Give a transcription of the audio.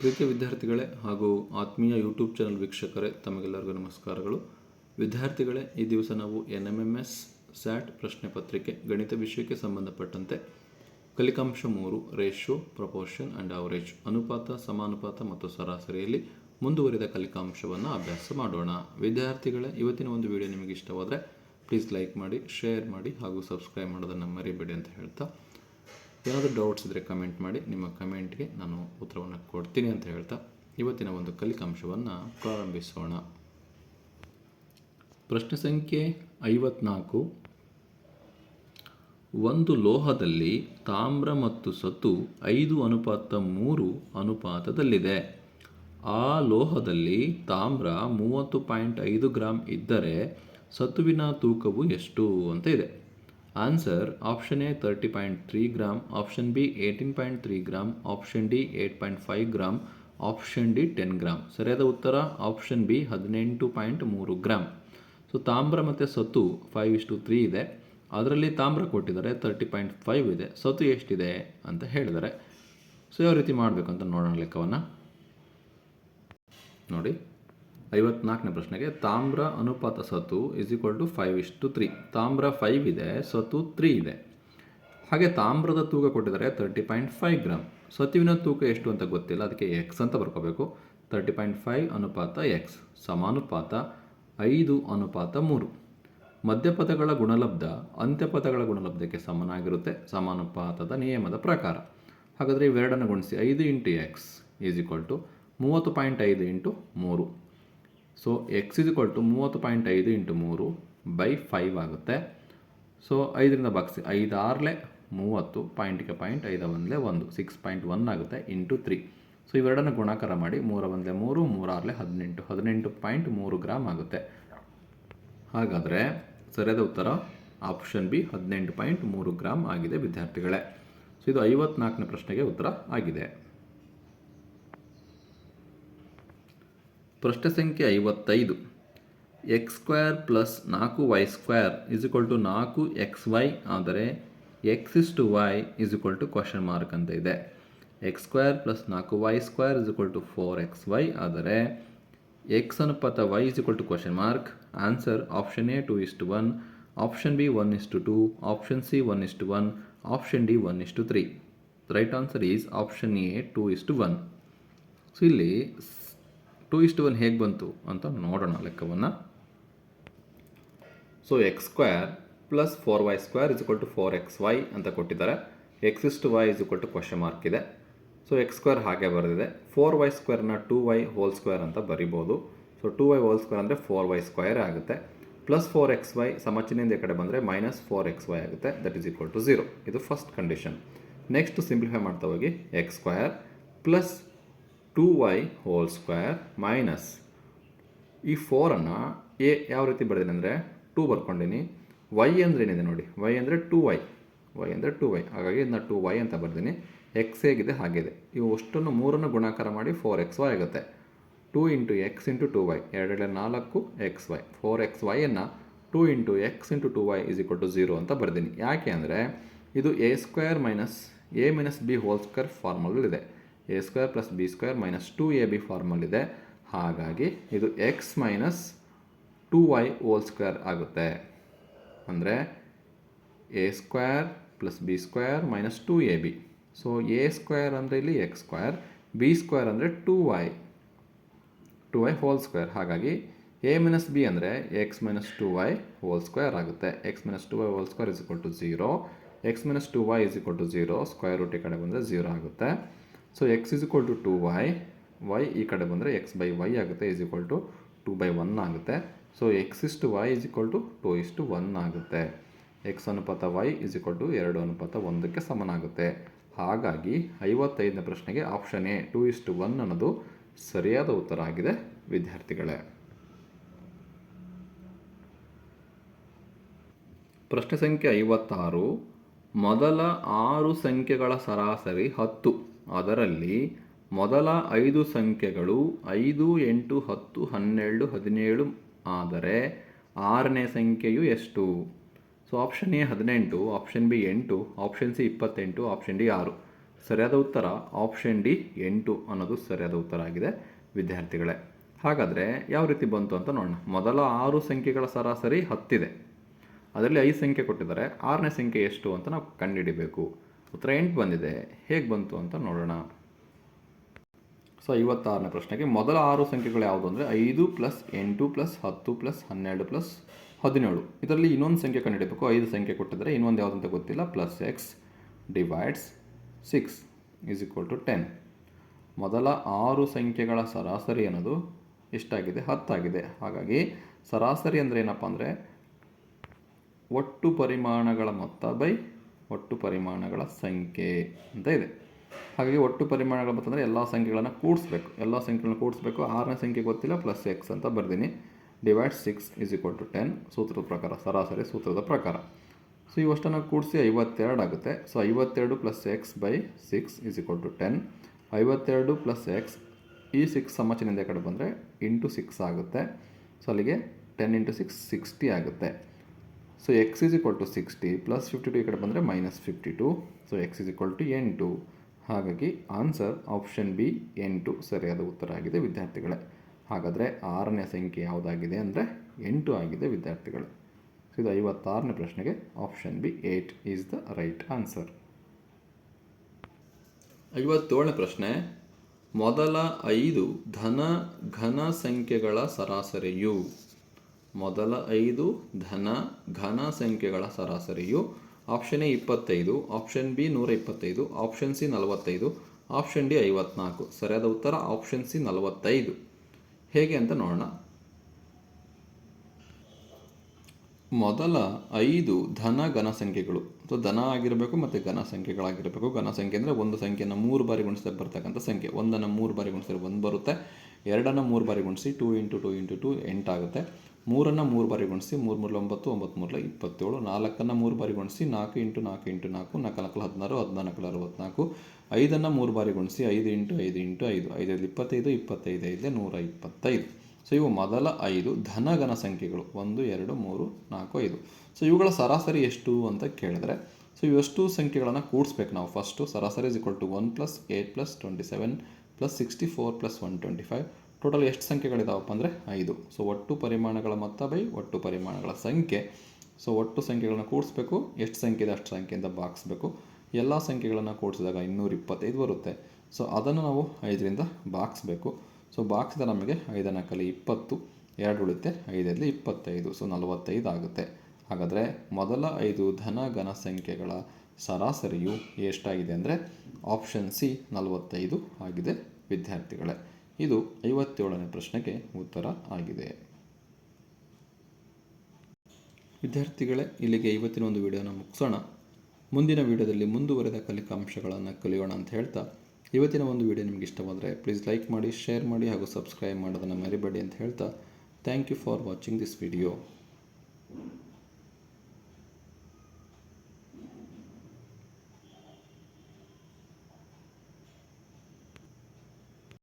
ಪ್ರೀತಿಯ ವಿದ್ಯಾರ್ಥಿಗಳೇ ಹಾಗೂ ಆತ್ಮೀಯ ಯೂಟ್ಯೂಬ್ ಚಾನಲ್ ವೀಕ್ಷಕರೇ, ತಮಗೆಲ್ಲರಿಗೂ ನಮಸ್ಕಾರಗಳು. ವಿದ್ಯಾರ್ಥಿಗಳೇ, ಈ ದಿವಸ ನಾವು N M M S SAT ಪ್ರಶ್ನೆ ಪತ್ರಿಕೆ ಗಣಿತ ವಿಷಯಕ್ಕೆ ಸಂಬಂಧಪಟ್ಟಂತೆ ಕಲಿಕಾಂಶ ಮೂರು, ರೇಷ್ಯೋ, ಪ್ರಪೋರ್ಷನ್ ಆ್ಯಂಡ್ ಅವರೇಜ್ ಅನುಪಾತ, ಸಮಾನುಪಾತ ಮತ್ತು ಸರಾಸರಿಯಲ್ಲಿ ಮುಂದುವರಿದ ಕಲಿಕಾಂಶವನ್ನು ಅಭ್ಯಾಸ ಮಾಡೋಣ. ವಿದ್ಯಾರ್ಥಿಗಳೇ, ಇವತ್ತಿನ ಒಂದು ವಿಡಿಯೋ ನಿಮಗೆ ಇಷ್ಟವಾದರೆ ಪ್ಲೀಸ್ ಲೈಕ್ ಮಾಡಿ ಶೇರ್ ಮಾಡಿ ಹಾಗೂ ಸಬ್ಸ್ಕ್ರೈಬ್ ಮಾಡೋದನ್ನು ಮರಿಬೇಡಿ ಅಂತ ಹೇಳ್ತಾ ಏನಾದರೂ ಡೌಟ್ಸ್ ಇದ್ದರೆ ಕಮೆಂಟ್ ಮಾಡಿ, ನಿಮ್ಮ ಕಮೆಂಟ್ಗೆ ನಾನು ಉತ್ತರವನ್ನು ಕೊಡ್ತೀನಿ ಅಂತ ಹೇಳ್ತಾ ಇವತ್ತಿನ ಒಂದು ಕಲಿಕಾಂಶವನ್ನು ಪ್ರಾರಂಭಿಸೋಣ. ಪ್ರಶ್ನೆ ಸಂಖ್ಯೆ ಐವತ್ನಾಲ್ಕು. ಒಂದು ಲೋಹದಲ್ಲಿ ತಾಮ್ರ ಮತ್ತು ಸತು ಐದು ಅನುಪಾತ ಮೂರು ಅನುಪಾತದಲ್ಲಿದೆ. ಆ ಲೋಹದಲ್ಲಿ ತಾಮ್ರ ಮೂವತ್ತು ಪಾಯಿಂಟ್ ಐದು ಗ್ರಾಮ್ ಇದ್ದರೆ ಸತುವಿನ ತೂಕವು ಎಷ್ಟು ಅಂತ ಇದೆ. Answer option A thirty point three gram option B eighteen point three gram option D eight point five gram option D ten gram ಸರಿಯಾದ ಉತ್ತರ? ಆಪ್ಷನ್ ಬಿ ಹದಿನೆಂಟು ಪಾಯಿಂಟ್ ಮೂರು ಗ್ರಾಮ್ ಸೊ ತಾಮ್ರ ಮತ್ತು ಸತು ಫೈವ್ ಇಷ್ಟು ತ್ರೀ ಇದೆ. ಅದರಲ್ಲಿ ತಾಮ್ರ ಕೊಟ್ಟಿದ್ದಾರೆ ತರ್ಟಿ ಪಾಯಿಂಟ್ ಫೈವ್ ಇದೆ. ಸತು ಎಷ್ಟಿದೆ ಅಂತ ಹೇಳಿದ್ದಾರೆ. ಸೊ ಯಾವ ರೀತಿ ಮಾಡಬೇಕು ಅಂತ ನೋಡೋಣ ಲೆಕ್ಕವನ್ನು. ನೋಡಿ. ಐವತ್ನಾಲ್ಕನೇ ಪ್ರಶ್ನೆಗೆ ತಾಮ್ರ ಅನುಪಾತ ಸತು ಇಸ್ ಈಕ್ವಲ್ ಟು ಫೈವ್ ಇಷ್ಟು ತ್ರೀ ತಾಮ್ರ ಫೈವ್ ಇದೆ ಸತು ತ್ರೀ ಇದೆ. ಹಾಗೆ ತಾಮ್ರದ ತೂಕ ಕೊಟ್ಟಿದ್ದಾರೆ ತರ್ಟಿ ಪಾಯಿಂಟ್ ಫೈವ್ ಗ್ರಾಮ್ ಸತುವಿನ ತೂಕ ಎಷ್ಟು ಅಂತ ಗೊತ್ತಿಲ್ಲ, ಅದಕ್ಕೆ ಎಕ್ಸ್ ಅಂತ ಬರ್ಕೋಬೇಕು. ತರ್ಟಿ ಪಾಯಿಂಟ್ ಫೈವ್ ಅನುಪಾತ ಎಕ್ಸ್ ಸಮಾನುಪಾತ ಐದು ಅನುಪಾತ ಮೂರು. ಮಧ್ಯಪದಗಳ ಗುಣಲಬ್ಧ ಅಂತ್ಯಪದಗಳ ಗುಣಲಬ್ಧಕ್ಕೆ ಸಮನಾಗಿರುತ್ತೆ, ಸಮಾನುಪಾತದ ನಿಯಮದ ಪ್ರಕಾರ. ಹಾಗಾದರೆ ಇವೆರಡನ್ನು ಗುಣಿಸಿ, ಐದು into X is equal to ಮೂವತ್ತು ಪಾಯಿಂಟ್ ಐದು ಇಂಟು ಮೂರು. ಸೊ ಎಕ್ಸ್ ಇಸ್ ಟು ಮೂವತ್ತು ಪಾಯಿಂಟ್ ಐದು ಇಂಟು ಮೂರು ಬೈ ಫೈವ್ ಆಗುತ್ತೆ. ಸೊ ಐದರಿಂದ ಬಾಕ್ಸಿ ಐದಾರಲೆ ಮೂವತ್ತು ಪಾಯಿಂಟ್ಗೆ ಪಾಯಿಂಟ್ ಐದ ಒಂದಲೇ ಒಂದು ಸಿಕ್ಸ್ ಪಾಯಿಂಟ್ ಒನ್ ಆಗುತ್ತೆ ಇಂಟು ತ್ರೀ ಸೊ ಇವೆರಡನ್ನು ಗುಣಾಕಾರ ಮಾಡಿ ಮೂರ ಒಂದಲೇ ಮೂರು, ಮೂರಾರಲೆ ಹದಿನೆಂಟು ಹದಿನೆಂಟು ಪಾಯಿಂಟ್ ಮೂರು ಗ್ರಾಮ್ ಆಗುತ್ತೆ. ಹಾಗಾದರೆ ಸರಿಯಾದ ಉತ್ತರ ಆಪ್ಷನ್ ಬಿ, ಹದಿನೆಂಟು ಪಾಯಿಂಟ್ ಮೂರು ಗ್ರಾಮ್ ಆಗಿದೆ ವಿದ್ಯಾರ್ಥಿಗಳೇ. ಸೊ ಇದು ಐವತ್ನಾಲ್ಕನೇ ಪ್ರಶ್ನೆಗೆ ಉತ್ತರ ಆಗಿದೆ. ಪ್ರಶ್ನೆ ಸಂಖ್ಯೆ ಐವತ್ತೈದು. ಎಕ್ಸ್ ಸ್ಕ್ವೇರ್ ಪ್ಲಸ್ ನಾಲ್ಕು Y square is equal to ನಾಲ್ಕು ಎಕ್ಸ್ ವೈ ಆದರೆ X is to Y is equal to question mark ಅಂತ ಇದೆ. ಎಕ್ಸ್ ಸ್ಕ್ವೇರ್ ಪ್ಲಸ್ ನಾಲ್ಕು Y square is equal to four X Y ಆದರೆ ಎಕ್ಸ್ ಅನುಪಾತ Y is equal to question mark answer option A two is to one option B one is to two option C one is to one option D one is to three right answer is option A two is to one so ಇಲ್ಲಿ two ಇಷ್ಟು one ಹೇಗೆ ಬಂತು ಅಂತ ನೋಡೋಣ ಲೆಕ್ಕವನ್ನು. So X square plus four Y square is equal to four X Y ಅಂತ ಕೊಟ್ಟಿದ್ದಾರೆ. X ಇಷ್ಟು Y is equal to question mark ಇದೆ. ಸೊ ಎಕ್ಸ್ ಸ್ಕ್ವೇರ್ ಹಾಗೆ ಬರೆದಿದೆ. ಫೋರ್ ವೈ ಸ್ಕ್ವೇರ್ನ ಟೂ ವೈ ಹೋಲ್ ಸ್ಕ್ವೇರ್ ಅಂತ ಬರಿಬೋದು. So two Y whole square ಅಂದರೆ ಫೋರ್ ವೈ ಸ್ಕ್ವೇರ್ ಆಗುತ್ತೆ. ಪ್ಲಸ್ ಫೋರ್ ಎಕ್ಸ್ ವೈ ಸಮಚಿನಿಂದ ಈ ಕಡೆ ಬಂದರೆ ಮೈನಸ್ ಫೋರ್ ಎಕ್ಸ್ ವೈ ಆಗುತ್ತೆ. That is equal to zero ಇದು ಫಸ್ಟ್ ಕಂಡೀಷನ್ ನೆಕ್ಸ್ಟ್ ಸಿಂಪ್ಲಿಫೈ ಮಾಡ್ತಾ ಹೋಗಿ. X square plus two Y whole square minus ಈ ಫೋರನ್ನು ಎ ಯಾವ ರೀತಿ ಬರೆದಿನಿ ಅಂದರೆ ಟೂ ಬರ್ಕೊಂಡಿನಿ. ವೈ ಅಂದರೆ ಏನಿದೆ ನೋಡಿ? ವೈ ಅಂದರೆ ಟೂ ವೈ ವೈ ಅಂದರೆ ಟೂ ವೈ ಹಾಗಾಗಿ ಇದನ್ನ ಟೂ ವೈ ಅಂತ ಬರ್ದೀನಿ. ಎಕ್ಸ್ ಹೇಗಿದೆ? ಹಾಗಿದೆ. ಇವು ಅಷ್ಟನ್ನು ಮೂರನ್ನು ಗುಣಾಕಾರ ಮಾಡಿ ಫೋರ್ ಎಕ್ಸ್ ವೈ ಆಗುತ್ತೆ. Two into X into two Y ಎರಡೆರಡು ನಾಲ್ಕು X Y four X ವೈಯನ್ನು two into X into two Y is equal to zero ಅಂತ ಬರ್ದೀನಿ. ಯಾಕೆ ಅಂದರೆ ಇದು A square minus A minus B whole square ಫಾರ್ಮಲ್ಲಿದೆ A square plus B square minus two A B ಫಾರ್ಮಲ್ಲಿದೆ ಹಾಗಾಗಿ ಇದು X minus two Y whole square ಆಗುತ್ತೆ. ಅಂದರೆ A square plus B square minus two A B so A square ಅಂದರೆ ಇಲ್ಲಿ X square B square ಅಂದರೆ two Y two Y whole square ಹಾಗಾಗಿ A minus B ಅಂದರೆ X minus two Y whole square ಆಗುತ್ತೆ. X minus two Y whole square is equal to zero X minus two Y is equal to zero square root ಈ ಕಡೆ ಬಂದರೆ zero ಆಗುತ್ತೆ. So X is equal to two Y Y ಈ ಕಡೆ ಬಂದರೆ X by Y ಆಗುತ್ತೆ is equal to two by one ಆಗುತ್ತೆ. So X is two Y is equal to two is to one ಆಗುತ್ತೆ. ಎಕ್ಸ್ ಅನುಪಾತ Y is equal to ಎರಡು ಅನುಪಾತ ಒಂದಕ್ಕೆ ಸಮನಾಗುತ್ತೆ. ಹಾಗಾಗಿ, ಐವತ್ತೈದನೇ ಪ್ರಶ್ನೆಗೆ option A two is to one ಅನ್ನೋದು ಸರಿಯಾದ ಉತ್ತರ ಆಗಿದೆ, ವಿದ್ಯಾರ್ಥಿಗಳೇ. ಪ್ರಶ್ನೆ ಸಂಖ್ಯೆ ಐವತ್ತಾರು. ಮೊದಲ ಆರು ಸಂಖ್ಯೆಗಳ ಸರಾಸರಿ ಹತ್ತು. ಅದರಲ್ಲಿ ಮೊದಲ ಐದು ಸಂಖ್ಯೆಗಳು ಐದು, ಎಂಟು, ಹತ್ತು, ಹನ್ನೆರಡು, ಹದಿನೇಳು ಆದರೆ ಆರನೇ ಸಂಖ್ಯೆಯು ಎಷ್ಟು? ಸೊ ಆಪ್ಷನ್ ಎ ಹದಿನೆಂಟು ಆಪ್ಷನ್ ಬಿ ಎಂಟು ಆಪ್ಷನ್ ಸಿ ಇಪ್ಪತ್ತೆಂಟು ಆಪ್ಷನ್ ಡಿ ಆರು. ಸರಿಯಾದ ಉತ್ತರ? ಆಪ್ಷನ್ ಡಿ ಎಂಟು ಅನ್ನೋದು ಸರಿಯಾದ ಉತ್ತರ ಆಗಿದೆ ವಿದ್ಯಾರ್ಥಿಗಳೇ. ಹಾಗಾದರೆ ಯಾವ ರೀತಿ ಬಂತು ಅಂತ ನೋಡೋಣ. ಮೊದಲ ಆರು ಸಂಖ್ಯೆಗಳ ಸರಾಸರಿ ಹತ್ತಿದೆ. ಅದರಲ್ಲಿ ಐದು ಸಂಖ್ಯೆ ಕೊಟ್ಟಿದ್ದಾರೆ. ಆರನೇ ಸಂಖ್ಯೆ ಎಷ್ಟು ಅಂತ ನಾವು ಕಂಡುಹಿಡಿಬೇಕು. ಉತ್ತರ ಎಂಟು ಬಂದಿದೆ. ಹೇಗೆ ಬಂತು ಅಂತ ನೋಡೋಣ. ಸೊ, ಐವತ್ತಾರನೇ ಪ್ರಶ್ನೆಗೆ ಮೊದಲ ಆರು ಸಂಖ್ಯೆಗಳು ಯಾವುದು ಅಂದರೆ ಐದು ಪ್ಲಸ್ ಎಂಟು ಪ್ಲಸ್ ಹತ್ತು ಪ್ಲಸ್ ಹನ್ನೆರಡು ಪ್ಲಸ್ ಹದಿನೇಳು. ಇದರಲ್ಲಿ ಇನ್ನೊಂದು ಸಂಖ್ಯೆ ಕಂಡುಹಿಡಬೇಕು. ಐದು ಸಂಖ್ಯೆ ಕೊಟ್ಟಿದ್ದರೆ ಇನ್ನೊಂದು ಯಾವುದಂತ ಗೊತ್ತಿಲ್ಲ. Plus X divides six is equal to ten. ಮೊದಲ ಆರು ಸಂಖ್ಯೆಗಳ ಸರಾಸರಿ ಅನ್ನೋದು ಎಷ್ಟಾಗಿದೆ? ಹತ್ತಾಗಿದೆ. ಹಾಗಾಗಿ ಸರಾಸರಿ ಅಂದರೆ ಏನಪ್ಪ ಅಂದರೆ ಒಟ್ಟು ಪರಿಮಾಣಗಳ ಮೊತ್ತ ಬೈ ಒಟ್ಟು ಪರಿಮಾಣಗಳ ಸಂಖ್ಯೆ ಅಂತ ಇದೆ. ಹಾಗಾಗಿ ಒಟ್ಟು ಪರಿಮಾಣಗಳು ಅಂತಂದರೆ ಎಲ್ಲ ಸಂಖ್ಯೆಗಳನ್ನು ಕೂಡಿಸ್ಬೇಕು. ಎಲ್ಲ ಸಂಖ್ಯೆಗಳನ್ನು ಕೂಡಿಸ್ಬೇಕು. ಆರನೇ ಸಂಖ್ಯೆ ಗೊತ್ತಿಲ್ಲ ಪ್ಲಸ್ ಎಕ್ಸ್ ಅಂತ ಬರ್ತೀನಿ divide six is equal to ten ಸೂತ್ರದ ಪ್ರಕಾರ, ಸರಾಸರಿ ಸೂತ್ರದ ಪ್ರಕಾರ. ಸೊ ಇವಷ್ಟನ್ನು ಕೂಡಿಸಿ ಐವತ್ತೆರಡು ಆಗುತ್ತೆ. ಸೊ ಐವತ್ತೆರಡು plus X by six is equal to ten ಐವತ್ತೆರಡು ಪ್ಲಸ್ ಎಕ್ಸ್ ಈ ಸಿಕ್ಸ್ ಸಮಚಿನಿಂದ ಕಡೆ ಬಂದರೆ ಇಂಟು ಸಿಕ್ಸ್ ಆಗುತ್ತೆ. ಸೊ ಅಲ್ಲಿಗೆ ಟೆನ್ ಇಂಟು ಸಿಕ್ಸ್ ಸಿಕ್ಸ್ಟಿ ಆಗುತ್ತೆ. So X is equal to sixty plus fifty two ಈ ಕಡೆ ಬಂದರೆ minus fifty two so X is equal to ಎಂಟು ಹಾಗಾಗಿ ಆನ್ಸರ್ ಆಪ್ಷನ್ ಬಿ ಎಂಟು ಸರಿಯಾದ ಉತ್ತರ ಆಗಿದೆ ವಿದ್ಯಾರ್ಥಿಗಳೇ. ಹಾಗಾದರೆ ಆರನೇ ಸಂಖ್ಯೆ ಯಾವುದಾಗಿದೆ ಅಂದರೆ ಎಂಟು ಆಗಿದೆ ವಿದ್ಯಾರ್ಥಿಗಳೇ. ಸೊ ಇದು ಐವತ್ತಾರನೇ ಪ್ರಶ್ನೆಗೆ option B eight is the right answer ಐವತ್ತೇಳನೇ ಪ್ರಶ್ನೆ, ಮೊದಲ ಐದು ಧನ ಘನ ಸಂಖ್ಯೆಗಳ ಸರಾಸರಿಯು ಮೊದಲ ಐದು ಧನ, ಘನ ಸಂಖ್ಯೆಗಳ ಸರಾಸರಿಯು ಆಪ್ಷನ್ ಎ ಇಪ್ಪತ್ತೈದು ಆಪ್ಷನ್ ಬಿ ನೂರ ಇಪ್ಪತ್ತೈದು ಆಪ್ಷನ್ ಸಿ ನಲವತ್ತೈದು ಆಪ್ಷನ್ ಡಿ ಐವತ್ನಾಲ್ಕು. ಸರಿಯಾದ ಉತ್ತರ ಆಪ್ಷನ್ ಸಿ ನಲವತ್ತೈದು. ಹೇಗೆ ಅಂತ ನೋಡೋಣ. ಮೊದಲ ಐದು ಧನ, ಘನ ಸಂಖ್ಯೆಗಳು. ಸೊ ಧನ ಆಗಿರಬೇಕು ಮತ್ತು ಘನ ಸಂಖ್ಯೆಗಳಾಗಿರಬೇಕು. ಘನ ಸಂಖ್ಯೆ ಅಂದರೆ ಒಂದು ಸಂಖ್ಯೆಯನ್ನು ಮೂರು ಬಾರಿ ಗುಣಿಸಿದಾಗ ಬರ್ತಕ್ಕಂಥ ಸಂಖ್ಯೆ. ಒಂದನ್ನು ಮೂರು ಬಾರಿ ಗುಣಿಸಿದ್ರೆ ಒಂದು ಬರುತ್ತೆ. ಎರಡನ್ನು ಮೂರು ಬಾರಿ ಗುಣಿಸಿ two into two into two ಎಂಟಾಗುತ್ತೆ ಮೂರನ್ನು ಮೂರು ಬಾರಿ ಗುಣಿಸಿ ಮೂರು ಮೂರು ಒಂಬತ್ತು ಒಂಬತ್ತು ಮೂರಲ ಇಪ್ಪತ್ತೇಳು, ನಾಲ್ಕನ್ನು ಮೂರು ಬಾರಿ ಗುಣಿಸಿ ನಾಲ್ಕು ಇಂಟು ನಾಲ್ಕು ಇಂಟು ನಾಲ್ಕು ನಾಲ್ಕು ನಾಲ್ಕು ಹದಿನಾರು ಹದಿನಾಲ್ಕು ಅರವತ್ನಾಲ್ಕು. ಐದನ್ನು ಮೂರು ಬಾರಿ ಗುಣಿಸಿ ಐದು ಇಂಟು ಐದು ಇಂಟು ಐದು. ಐದೈದು ಇಪ್ಪತ್ತೈದು ಇಪ್ಪತ್ತೈದು ಐದು ನೂರ ಇಪ್ಪತ್ತೈದು. ಸೊ ಇವು ಮೊದಲ ಐದು ಧನಘನ ಸಂಖ್ಯೆಗಳು. ಒಂದು, ಎರಡು, ಮೂರು, ನಾಲ್ಕು, ಐದು. ಸೊ ಇವುಗಳ ಸರಾಸರಿ ಎಷ್ಟು ಅಂತ ಕೇಳಿದ್ರೆ, ಸೊ ಇವೆಷ್ಟು ಸಂಖ್ಯೆಗಳನ್ನು ಕೂಡಿಸ್ಬೇಕು ನಾವು ಫಸ್ಟು ಸರಾಸರಿ is equal to one plus eight plus twenty seven plus sixty four plus one twenty five total ಎಷ್ಟು ಸಂಖ್ಯೆಗಳಿದಾವಪ್ಪ ಅಂದರೆ ಐದು. ಸೊ ಒಟ್ಟು ಪರಿಮಾಣಗಳ ಮೊತ್ತ ಬೈ ಒಟ್ಟು ಪರಿಮಾಣಗಳ ಸಂಖ್ಯೆ. ಸೊ ಒಟ್ಟು ಸಂಖ್ಯೆಗಳನ್ನು ಕೂಡಿಸ್ಬೇಕು. ಎಷ್ಟು ಸಂಖ್ಯೆ ಇದೆ ಅಷ್ಟು ಸಂಖ್ಯೆಯಿಂದ ಭಾಗಿಸ್ಬೇಕು ಎಲ್ಲ ಸಂಖ್ಯೆಗಳನ್ನು ಕೂಡಿಸಿದಾಗ ಇನ್ನೂರ ಇಪ್ಪತ್ತೈದು ಬರುತ್ತೆ. ಸೊ ಅದನ್ನು ನಾವು ಐದರಿಂದ ಭಾಗಿಸ್ಬೇಕು ಸೊ ಬಾಕ್ಸಿದ ನಮಗೆ ಐದನ ಕಲಿ ಇಪ್ಪತ್ತು, ಎರಡು ಉಳಿತೆ ಐದರಲ್ಲಿ ಇಪ್ಪತ್ತೈದು ಸೊ ನಲವತ್ತೈದು ಆಗುತ್ತೆ. ಹಾಗಾದರೆ ಮೊದಲ ಐದು ಧನ, ಘನ ಸಂಖ್ಯೆಗಳ ಸರಾಸರಿಯು ಎಷ್ಟಾಗಿದೆ ಅಂದರೆ ಆಪ್ಷನ್ ಸಿ ನಲವತ್ತೈದು ಆಗಿದೆ, ವಿದ್ಯಾರ್ಥಿಗಳೇ. ಇದು ಐವತ್ತೇಳನೇ ಪ್ರಶ್ನೆಗೆ ಉತ್ತರ ಆಗಿದೆ. ವಿದ್ಯಾರ್ಥಿಗಳೇ, ಇಲ್ಲಿಗೆ ಇವತ್ತಿನ ಒಂದು ವಿಡಿಯೋನ ಮುಗಿಸೋಣ. ಮುಂದಿನ ವಿಡಿಯೋದಲ್ಲಿ ಮುಂದುವರೆದ ಕಲಿಕಾಂಶಗಳನ್ನು ಕಲಿಯೋಣ ಅಂತ ಹೇಳ್ತಾ, ಇವತ್ತಿನ ಒಂದು ವಿಡಿಯೋ ನಿಮ್ಗೆ ಇಷ್ಟವಾದರೆ ಪ್ಲೀಸ್ ಲೈಕ್ ಮಾಡಿ ಶೇರ್ ಮಾಡಿ ಹಾಗೂ ಸಬ್ಸ್ಕ್ರೈಬ್ ಮಾಡೋದನ್ನು ಮರಿಬೇಡಿ ಅಂತ ಹೇಳ್ತಾ thank you for watching this video